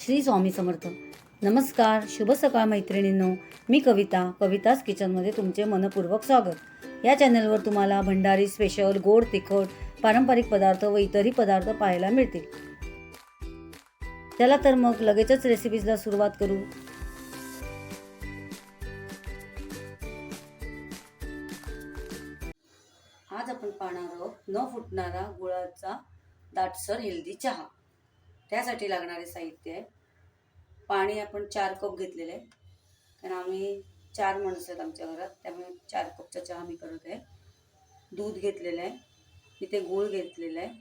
श्री स्वामी समर्थ. नमस्कार शुभ सकाळ मैत्रिणींनो. मी कविता कविताच किचनमध्ये तुमचे मनपूर्वक स्वागत. या चॅनलवर तुम्हाला भंडारी स्पेशल गोड तिखट पारंपरिक पदार्थ व इतरही पदार्थ पाहायला मिळतील. चला तर मग लगेचच रेसिपीजला सुरुवात करू. आज आपण पाहणार आहोत न फुटणारा गुळाचा दाटसर हेल्दी चहा. त्यासाठी लागणारे साहित्य आहे. पाणी आपण चार कप घेतलेले आहे. कारण आम्ही चार माणसं आहेत आमच्या घरात त्यामुळे चार कपचा चहा मी करत आहे. दूध घेतलेलं आहे. इथे गूळ घेतलेला आहे.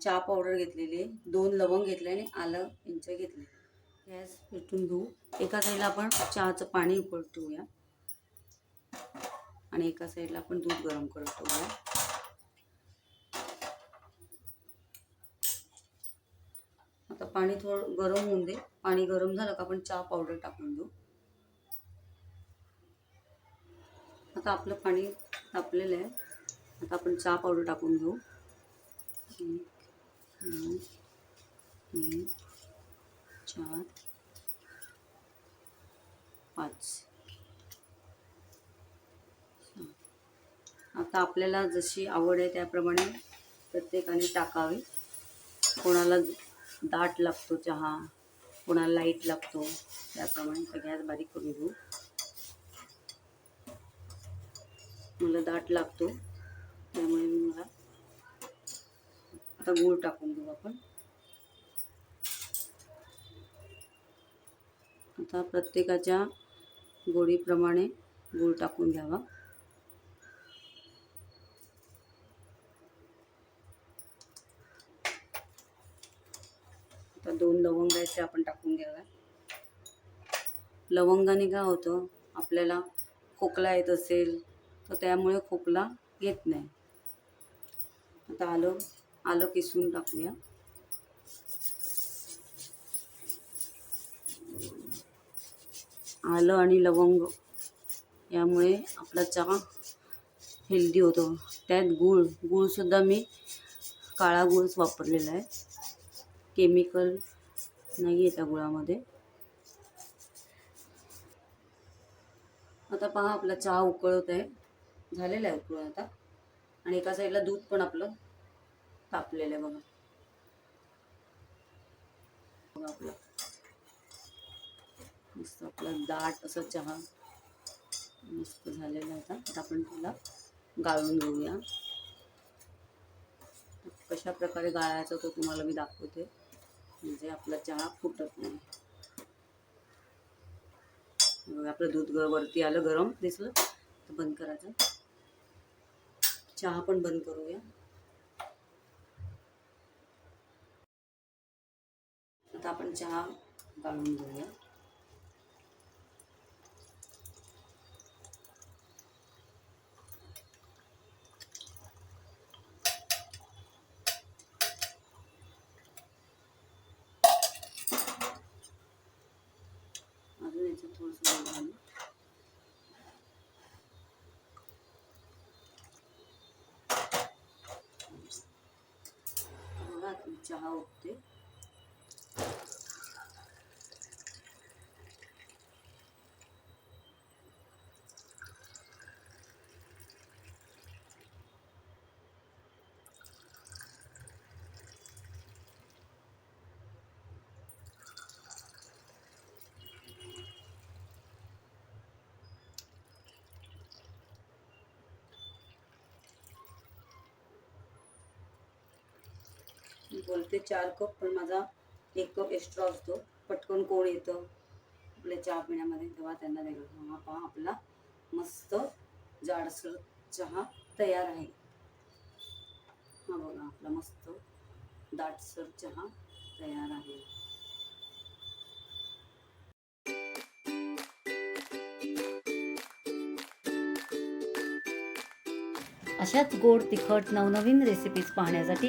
चहा पावडर घेतलेली आहे. दोन लवंग घेतले आणि आलं इंच घेतले गॅस पेटून घेऊ. एका साईडला आपण चहाचं पाणी उकळत ठेवूया. आणि एका साईडला आपण दूध गरम करत ठेवूया. आता पाणी थोडं गरम होऊन दे. पाणी गरम झालं का आपण चहा पावडर टाकून देऊ. आता आपलं पाणी तापलेलं आहे. आता आपण चहा पावडर टाकून घेऊ. एक दोन तीन चार पाच. आता आपल्याला जशी आवड आहे त्याप्रमाणे प्रत्येकाने टाकावी. कोणाला दाट लागतो चहा पुन्हा लाइट लागतो त्याप्रमाणे तर गॅस बारीक करून घेऊ. मला दाट लागतो त्यामुळे मी मला आता गूळ टाकून देऊ आपण. आता प्रत्येकाच्या गोडीप्रमाणे गूळ टाकून घ्यावा. आता दोन लवंगाचे आहेत ते आपण टाकून घ्याव्या लवंगाने काय होतं आपल्याला खोकला येत असेल तर त्यामुळे खोकला येत नाही. आता आलं आलं किसून टाकूया. आलं आणि लवंग यामुळे आपला चहा हेल्दी होतो. त्यात गूळ गूळसुद्धा मी काळा गूळच वापरलेला आहे. केमिकल नाही आहे त्या गुळामध्ये. आता पहा आपला चहा उकळत आहे. झालेला आहे उकळून आता. आणि एका साईडला दूध पण आपलं तापलेलं आहे बघा. बघा आपलं. मस्त आपला दाट असं चहा मस्त झालेला आहे आता. आता आपण त्याला गाळून घेऊया. कशा प्रकारे गाळायचा तो तुम्हाला मी दाखवते. म्हणजे आपला चहा फुटत नाही. मग आपलं दूध वरती आलं गरम दिसलं? तर बंद करायचं. चहा पण बंद करूया. आता आपण चहा गाळून घेऊया. अजून याच्यात थोडंसं दूध घालू. बघा चहा उठते बोलते चार कप पण माझा एक कप एक्स्ट्रा असतो. पटकन कोण येतं. आपल्या चहा पिण्यामध्ये तेव्हा त्यांना देणार हा पहा आपला मस्त जाडसर चहा तयार आहे. हा बघा आपला मस्त दाटसर चहा तयार आहे. अशाच गोड तिखट नवनवीन रेसिपीज पाहण्यासाठी